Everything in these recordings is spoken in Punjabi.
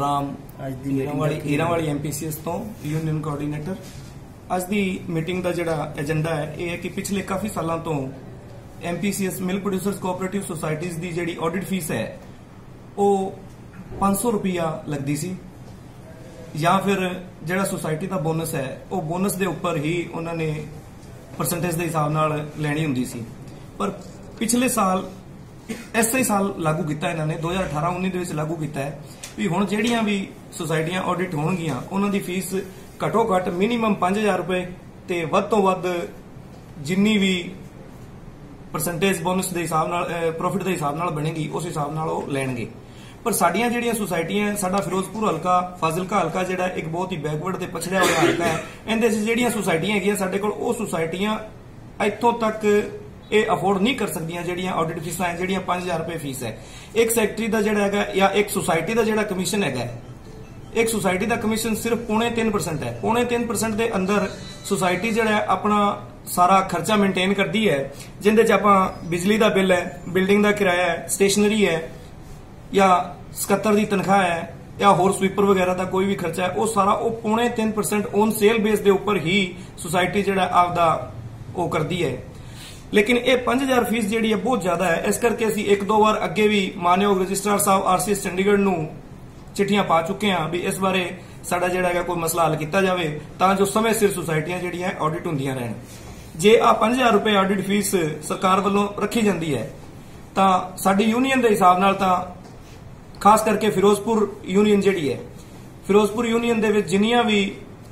ਹੀਰਾਂ ਵਾਲੀ ਹੀਰਾਂ ਵਾਲੀ ਐਮਪੀਸੀਐਸ ਤੋਂ ਯੂਨੀਅਨ ਕੋਆਰਡੀਨੇਟਰ ਅੱਜ ਦੀ ਮੀਟਿੰਗ ਦਾ ਜਿਹੜਾ ਏਜੰਡਾ ਹੈ ਇਹ ਹੈ ਕਿ ਪਿਛਲੇ ਕਾਫੀ ਸਾਲਾਂ ਤੋਂ MPCS milk producers cooperative societies ਦੀ ਜਿਹੜੀ ਆਡਿਟ ਫੀਸ ਹੈ ਉਹ 500 ਰੁਪਿਆ ਲੱਗਦੀ ਸੀ। ਜਾਂ ਫਿਰ ਜਿਹੜਾ ਸੁਸਾਇਟੀ ਦਾ ਬੋਨਸ ਹੈ ਉਹ ਬੋਨਸ ਦੇ ਉੱਪਰ ਹੀ ਉਹਨਾਂ ਨੇ ਪਰਸੈਂਟੇਜ ਦੇ ਹਿਸਾਬ ਨਾਲ ਲੈਣੀ ਹੁੰਦੀ ਸੀ। ਪਰ ਪਿਛਲੇ ਸਾਲ ਐਸੇ ਹੀ ਸਾਲ ਲਾਗੂ ਕੀਤਾ ਇਹਨਾਂ ਨੇ 2018-19 ਦੇ ਵਿੱਚ ਲਾਗੂ ਕੀਤਾ ਹੈ, ਵੀ ਹੁਣ ਜਿਹੜੀਆਂ ਵੀ ਸੁਸਾਇਟੀਆਂ ਆਡਿਟ ਹੋਣਗੀਆਂ, ਉਹਨਾਂ ਦੀ ਫੀਸ ਘੱਟੋ ਘੱਟ ਮਿਨੀਮਮ 5000 ਰੁਪਏ ਤੇ ਵੱਧ ਤੋਂ ਵੱਧ ਜਿੰਨੀ ਵੀ ਪਰਸੈਂਟੇਜ ਬੋਨਸ ਦੇ ਹਿਸਾਬ ਨਾਲ ਪ੍ਰੋਫਿਟ ਦੇ ਹਿਸਾਬ ਨਾਲ ਬਣੇਗੀ, ਉਸ ਹਿਸਾਬ ਨਾਲ ਉਹ ਲੈਣਗੇ। ਪਰ ਸਾਡੀਆਂ ਜਿਹੜੀਆਂ ਸੁਸਾਇਟੀਆਂ ਸਾਡਾ ਫਿਰੋਜ਼ਪੁਰ ਹਲਕਾ, ਫਾਜ਼ਿਲਕਾ ਹਲਕਾ ਜਿਹੜਾ ਇੱਕ ਬਹੁਤ ਹੀ ਬੈਕਵਰਡ ਤੇ ਪਛੜਿਆ ਹੋਇਆ ਹਲਕਾ ਹੈ, ਇਹਦੇ 'ਚ ਜਿਹੜੀਆਂ ਸੁਸਾਇਟੀਆਂ ਹੈਗੀਆਂ ਸਾਡੇ ਕੋਲ, ਉਹ ਸੁਸਾਇਟੀਆਂ ਇੱਥੋਂ ਤੱਕ ਇਹ ਅਫੋਰਡ ਨਹੀਂ ਕਰ ਸਕਦੀਆਂ ਜਿਹੜੀਆਂ ਆਡਿਟ ਫੀਸਾਂ ਹੈ, ਜਿਹੜੀਆਂ 5000 ਰੁਪਏ ਫੀਸ ਹੈ। ਇੱਕ ਸੈਕਟਰੀ ਦਾ ਜਿਹੜਾ ਹੈਗਾ ਜਾਂ ਇੱਕ ਸੁਸਾਇਟੀ ਦਾ ਜਿਹੜਾ ਕਮਿਸ਼ਨ ਹੈਗਾ ਇੱਕ ਸੁਸਾਇਟੀ ਦਾ ਕਮਿਸ਼ਨ ਸਿਰਫ ਪੌਣੇ 3% ਹੈ। ਪੌਣੇ 3% ਦੇ ਅੰਦਰ ਸੁਸਾਇਟੀ ਜਿਹੜਾ ਆਪਣਾ ਸਾਰਾ ਖਰਚਾ ਮੇਨਟੇਨ ਕਰਦੀ ਹੈ, ਜਿੰਦੇ ਚ ਆਪਾਂ ਬਿਜਲੀ ਦਾ ਬਿੱਲ ਹੈ ਬਿਲਡਿੰਗ ਦਾ ਕਿਰਾਇਆ ਹੈ ਸਟੇਸ਼ਨਰੀ ਹੈ, ਜਾਂ ਸਕੱਤਰ ਦੀ ਤਨਖਾਹ ਹੈ, ਜਾਂ ਹੋਰ ਸਵੀਪਰ ਵਗੈਰਾ ਦਾ ਕੋਈ ਵੀ ਖਰਚਾ ਹੈ, ਉਹ ਸਾਰਾ ਉਹ ਪੌਣੇ 3% ਔਨ ਸੇਲ ਬੇਸ ਦੇ ਉੱਪਰ ਹੀ ਸੁਸਾਇਟੀ ਜਿਹੜਾ ਆਪਦਾ ਉਹ ਕਰਦੀ ਹੈ। ਲੇਕਿਨ ਇਹ 5000 ਫੀਸ ਜਿਹੜੀ ਹੈ ਬਹੁਤ ਜ਼ਿਆਦਾ ਹੈ। ਇਸ ਕਰਕੇ ਅਸੀਂ ਇੱਕ ਦੋ ਵਾਰ ਅੱਗੇ ਵੀ ਮਾਨਯੋਗ ਰਜਿਸਟਰਾਰ ਸਾਹਿਬ ਆਰਸੀਐਸ ਚੰਡੀਗੜ੍ਹ ਨੂੰ ਚਿੱਠੀਆਂ ਪਾ ਚੁੱਕੇ ਹਾਂ ਵੀ ਇਸ ਬਾਰੇ ਸਾਡਾ ਜਿਹੜਾ ਹੈਗਾ ਕੋਈ ਮਸਲਾ ਹੱਲ ਕੀਤਾ ਜਾਵੇ ਤਾਂ ਜੋ ਸਮੇਂ ਸਿਰ ਸੁਸਾਇਟੀਆਂ ਜਿਹੜੀਆਂ ਆਡਿਟ ਹੁੰਦੀਆਂ ਰਹਿਣ। ਜੇ ਆ 5000 ਰੁਪਏ ਆਡਿਟ ਫੀਸ ਸਰਕਾਰ ਵੱਲੋਂ ਰੱਖੀ ਜਾਂਦੀ ਹੈ, ਤਾਂ ਸਾਡੀ ਯੂਨੀਅਨ ਦੇ ਹਿਸਾਬ ਨਾਲ ਤਾਂ ਖਾਸ ਕਰਕੇ ਫਿਰੋਜ਼ਪੁਰ ਯੂਨੀਅਨ ਜਿਹੜੀ ਹੈ, ਫਿਰੋਜ਼ਪੁਰ ਯੂਨੀਅਨ ਦੇ ਵਿੱਚ ਜਿੰਨੀਆਂ ਵੀ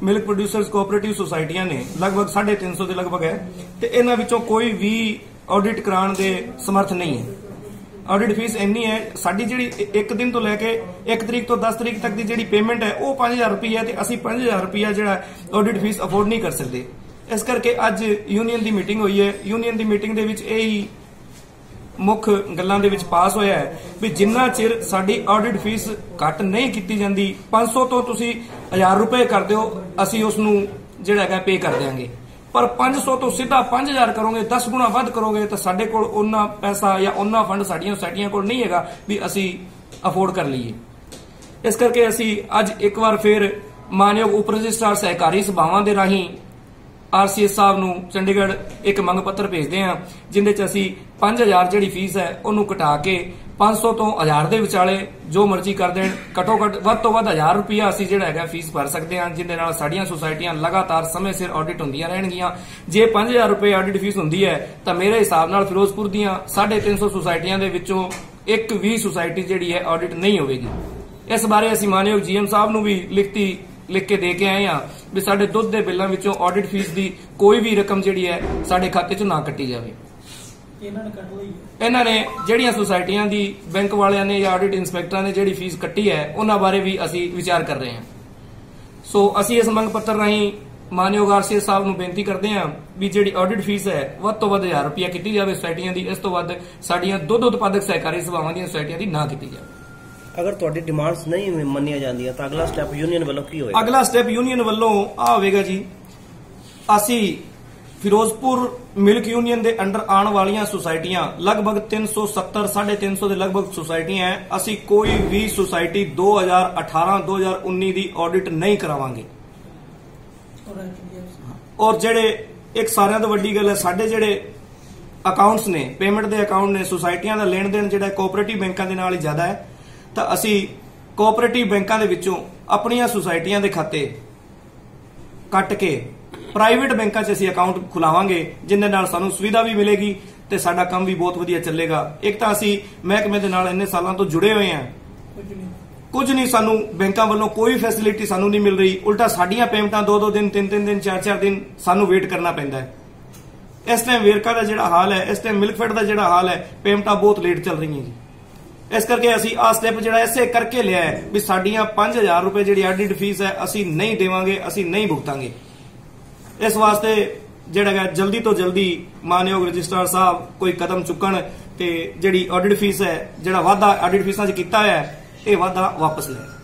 ਮਿਲਕ ਪ੍ਰੋਡਿਊਸਰਸ ਕੋਆਪਰੇਟਿਵ ਸੁਸਾਇਟੀਆਂ ਨੇ, ਲਗਭਗ 350 ਦੇ ਲਗਭਗ ਹੈ, ਤੇ ਇਹਨਾਂ ਵਿੱਚੋਂ ਕੋਈ ਵੀ ਆਡਿਟ ਕਰਾਉਣ ਦੇ ਸਮਰਥ ਨਹੀਂ ਹੈ। ਆਡਿਟ ਫੀਸ ਇੰਨੀ ਹੈ, ਸਾਡੀ ਜਿਹੜੀ ਇੱਕ ਦਿਨ ਤੋਂ ਲੈ ਕੇ 1 ਤਰੀਕ ਤੋਂ 10 ਤਰੀਕ ਤੱਕ ਦੀ ਜਿਹੜੀ ਪੇਮੈਂਟ ਹੈ, ਉਹ 5000 ਰੁਪਏ ਹੈ ਤੇ ਅਸੀਂ 5000 ਰੁਪਏ ਜਿਹੜਾ ਆਡਿਟ ਫੀਸ ਅਫੋਰਡ ਨਹੀਂ ਕਰ ਸਕਦੇ। ਇਸ ਕਰਕੇ ਅੱਜ ਯੂਨੀਅਨ ਦੀ ਮੀਟਿੰਗ ਹੋਈ ਹੈ। ਯੂਨੀਅਨ ਦੀ ਮੀਟਿੰਗ ਦੇ ਵਿੱਚ ਇਹ ਹੀ ਮੁੱਖ ਗੱਲਾਂ ਦੇ ਵਿੱਚ ਪਾਸ ਹੋਇਆ ਹੈ ਵੀ ਜਿੰਨਾ ਚਿਰ ਸਾਡੀ ਆਡਿਟ ਫੀਸ ਘੱਟ ਨਹੀਂ ਕੀਤੀ ਜਾਂਦੀ 500 ਤੋਂ ਤੁਸੀਂ 1000 ਰੁਪਏ ਕਰ ਦਿਓ ਅਸੀਂ ਉਸ ਨੂੰ ਜਿਹੜਾ ਹੈਗਾ ਪੇ ਕਰ ਦਿਆਂਗੇ। ਪਰ 500 ਤੋਂ ਸਿੱਧਾ 5000 ਕਰੋਗੇ 10 ਗੁਣਾ ਵੱਧ ਕਰੋਗੇ, ਤਾਂ ਸਾਡੇ ਕੋਲ ਉਹਨਾਂ ਪੈਸਾ ਜਾਂ ਉਹਨਾਂ ਫੰਡ ਸਾਡੀਆਂ ਸੁਸਾਇਟੀਆਂ ਕੋਲ ਨਹੀਂ ਹੈਗਾ ਵੀ ਅਸੀਂ ਅਫੋਰਡ ਕਰ ਲਈਏ। ਇਸ ਕਰਕੇ ਅਸੀਂ ਅੱਜ ਇੱਕ ਵਾਰ ਫਿਰ ਮਾਨਯੋਗ ਉਪ ਰਜਿਸਟਰਾਰ ਸਹਿਕਾਰੀ ਸਭਾਵਾਂ ਦੇ ਰਾਹੀਂ ਆਰਸੀਐਸ ਸਾਹਿਬ ਨੂੰ ਚੰਡੀਗੜ੍ਹ ਇੱਕ ਮੰਗ ਪੱਤਰ ਭੇਜਦੇ ਹਾਂ, ਜਿੰਦੇ ਚ ਅਸੀਂ 5000 ਜਿਹੜੀ ਫੀਸ ਹੈ, ਉਹਨੂੰ ਘਟਾ ਕੇ 500 ਤੋਂ 1000 ਦੇ ਵਿਚਾਲੇ ਜੋ ਮਰਜ਼ੀ ਕਰ ਦੇਣ। ਘਟੋ ਘਟ ਵੱਧ ਤੋਂ ਵੱਧ 1000 ਰੁਪਿਆ ਅਸੀਂ ਜਿਹੜਾ ਹੈਗਾ ਫੀਸ ਭਰ ਸਕਦੇ ਹਾਂ, ਜਿੰਦੇ ਨਾਲ ਸਾਡੀਆਂ ਸੁਸਾਇਟੀਆਂ ਲਗਾਤਾਰ ਸਮੇਂ ਸਿਰ ਆਡਿਟ ਹੁੰਦੀਆਂ ਰਹਿਣਗੀਆਂ। ਜੇ 5000 ਰੁਪਏ ਆਡਿਟ ਫੀਸ ਹੁੰਦੀ ਹੈ, ਤਾਂ ਮੇਰੇ ਹਿਸਾਬ ਨਾਲ ਫਿਰੋਜ਼ਪੁਰ ਦੀਆਂ 350 ਸੁਸਾਇਟੀਆਂ ਦੇ ਵਿੱਚੋਂ ਇੱਕ ਵੀ ਸੁਸਾਇਟੀ ਜਿਹੜੀ ਹੈ ਆਡਿਟ ਨਹੀਂ ਹੋਵੇਗੀ। ਇਸ ਬਾਰੇ ਅਸੀਂ ਮਾਨਯੋਗ ਜੀਐਮ ਸਾਹਿਬ ਨੂੰ ਵੀ ਲਿਖਤੀ, ਲਿਖ ਕੇ ਦੇ ਕੇ ਆਏ ਆ ਵੀ ਸਾਡੇ ਦੁੱਧ ਦੇ ਬਿੱਲਾਂ ਵਿੱਚੋਂ ਆਡਿਟ ਫੀਸ ਦੀ ਕੋਈ ਵੀ ਰਕਮ ਜਿਹੜੀ ਹੈ ਸਾਡੇ ਖਾਤੇ 'ਚੋਂ ਨਾ ਕੱਟੀ ਜਾਵੇ। ਇਹਨਾਂ ਨੇ ਕੱਢ ਲਈ ਇਹਨਾਂ ਨੇ ਜਿਹੜੀਆਂ ਸੁਸਾਇਟੀਆਂ ਦੀ ਬੈਂਕ ਵਾਲਿਆਂ ਨੇ ਜਾਂ ਆਡਿਟ ਇੰਸਪੈਕਟਰਾਂ ਨੇ ਜਿਹੜੀ ਫੀਸ ਕੱਟੀ ਹੈ ਉਹਨਾਂ ਬਾਰੇ ਵੀ ਅਸੀਂ ਵਿਚਾਰ ਕਰ ਰਹੇ ਹਾਂ। ਸੋ ਅਸੀਂ ਇਸ ਮੰਗ ਪੱਤਰ ਰਾਹੀਂ ਮਾਨਯੋਗ ਆਰਸੀਐਸ ਸਾਹਿਬ ਨੂੰ ਬੇਨਤੀ ਕਰਦੇ ਹਾਂ ਵੀ ਜਿਹੜੀ ਆਡਿਟ ਫੀਸ ਹੈ ਵੱਧ ਤੋਂ ਵੱਧ 1000 ਰੁਪਏ ਕੀਤੀ ਜਾਵੇ ਸੁਸਾਇਟੀਆਂ ਦੀ ਇਸ ਤੋਂ ਵੱਧ ਸਾਡੀਆਂ ਦੁੱਧ ਉਤਪਾਦਕ ਸਹਿਕਾਰੀ ਸਭਾਵਾਂ ਦੀਆਂ ਸੁਸਾਇਟੀਆਂ ਦੀ ਨਾ ਕੀਤੀ ਜਾਵੇ। ਅਗਰ ਤੁਹਾਡੀ ਡਿਮਾਂਡਸ ਨਹੀਂ ਮੰਨੀਆਂ ਜਾਂਦੀਆਂ ਤਾਂ ਅਗਲਾ ਸਟੈਪ ਯੂਨੀਅਨ ਵੱਲੋਂ ਕੀ ਹੋਏਗਾ? ਅਗਲਾ ਸਟੈਪ ਯੂਨੀਅਨ ਵੱਲੋਂ ਆ ਹੋਵੇਗਾ ਜੀ। ਅਸੀਂ ਫਿਰੋਜ਼ਪੁਰ ਮਿਲਕ ਯੂਨੀਅਨ ਦੇ ਅੰਡਰ ਆਉਣ ਵਾਲੀਆਂ ਸੁਸਾਇਟੀਆਂ ਲਗਭਗ 370 350 ਦੇ ਲਗਭਗ ਸੁਸਾਇਟੀਆਂ ਹੈ ਅਸੀਂ ਕੋਈ ਵੀ ਸੁਸਾਇਟੀ 2018 2019 ਦੀ ਆਡਿਟ ਨਹੀਂ ਕਰਾਵਾਂਗੇ। ਔਰ ਜਿਹੜੇ, ਇੱਕ ਸਾਰਿਆਂ ਤੋਂ ਵੱਡੀ ਗੱਲ ਹੈ ਸਾਡੇ ਜਿਹੜੇ ਅਕਾਊਂਟਸ ਨੇ ਪੇਮੈਂਟ ਦੇ ਅਕਾਊਂਟ ਨੇ, ਸੁਸਾਇਟੀਆਂ ਦਾ ਲੈਣ ਦੇਣ ਜਿਹੜਾ ਕੋਆਪਰੇਟਿਵ ਬੈਂਕਾਂ ਦੇ ਨਾਲ ਹੀ ਜ਼ਿਆਦਾ ਹੈ ਤਾਂ ਅਸੀਂ ਕੋਆਪਰੇਟਿਵ ਬੈਂਕਾਂ ਦੇ ਵਿੱਚੋਂ ਆਪਣੀਆਂ ਸੁਸਾਇਟੀਆਂ ਦੇ ਖਾਤੇ ਕੱਟ ਕੇ ਪ੍ਰਾਈਵੇਟ ਬੈਂਕਾਂ 'ਚ ਅਸੀਂ ਅਕਾਊਂਟ ਖੁਲਾਵਾਂਗੇ ਜਿੰਨੇ ਨਾਲ ਸਾਨੂੰ ਸੁਵਿਧਾ ਵੀ ਮਿਲੇਗੀ ਤੇ ਸਾਡਾ ਕੰਮ ਵੀ ਬਹੁਤ ਵਧੀਆ ਚੱਲੇਗਾ। ਇੱਕ ਤਾਂ ਅਸੀਂ ਮਹਿਕਮੇ ਦੇ ਨਾਲ ਇੰਨੇ ਸਾਲਾਂ ਤੋਂ ਜੁੜੇ ਹੋਏ ਕੁਝ ਨਹੀਂ। ਕੁਝ ਨਹੀਂ ਸਾਨੂੰ ਬੈਂਕਾਂ ਵੱਲੋਂ ਕੋਈ ਫੈਸਿਲਿਟੀ ਸਾਨੂੰ ਨਹੀਂ ਮਿਲ ਰਹੀ। ਉਲਟਾ ਸਾਡੀਆਂ ਪੇਮੈਂਟਾਂ 2-2 ਦਿਨ 3-3 ਦਿਨ 4-4 ਦਿਨ ਸਾਨੂੰ ਵੇਟ ਕਰਨਾ ਪੈਂਦਾ ਹੈ। ਇਸ ਟਾਈਮ ਵੇਰਕਾ ਦਾ ਜਿਹੜਾ ਹਾਲ ਹੈ ਇਸ ਟਾਈਮ ਮਿਲਕਫੈਡ ਦਾ ਜਿਹੜਾ ਹਾਲ ਹੈ ਪੇਮੈਂਟਾਂ ਬਹੁਤ ਲੇਟ ਚੱਲ ਰਹੀਆਂ ਜੀ। ਇਸ ਕਰਕੇ ਅਸੀਂ ਆ ਸਟੈਪ ਜਿਹੜਾ ਐਸੇ ਕਰਕੇ ਲਿਆ ਹੈ ਵੀ ਸਾਡੀਆਂ 5000 ਰੁਪਏ ਜਿਹੜੀ ਆਡਿਟ ਫੀਸ ਹੈ ਅਸੀਂ ਨਹੀਂ ਦੇਵਾਂਗੇ ਅਸੀਂ ਨਹੀਂ ਭੁਗਤਾਂਗੇ। ਇਸ ਵਾਸਤੇ ਜਿਹੜਾ ਹੈ ਜਲਦੀ ਤੋਂ ਜਲਦੀ ਮਾਨਯੋਗ ਰਜਿਸਟਰਾਰ ਸਾਹਿਬ ਕੋਈ ਕਦਮ ਚੁੱਕਣ ਤੇ ਜਿਹੜੀ ਆਡਿਟ ਫੀਸ ਹੈ, ਜਿਹੜਾ ਵਾਅਦਾ ਆਡਿਟ ਫੀਸਾਂ 'ਚ ਕੀਤਾ ਹੈ, ਇਹ ਵਾਅਦਾ ਵਾਪਸ ਲੈ।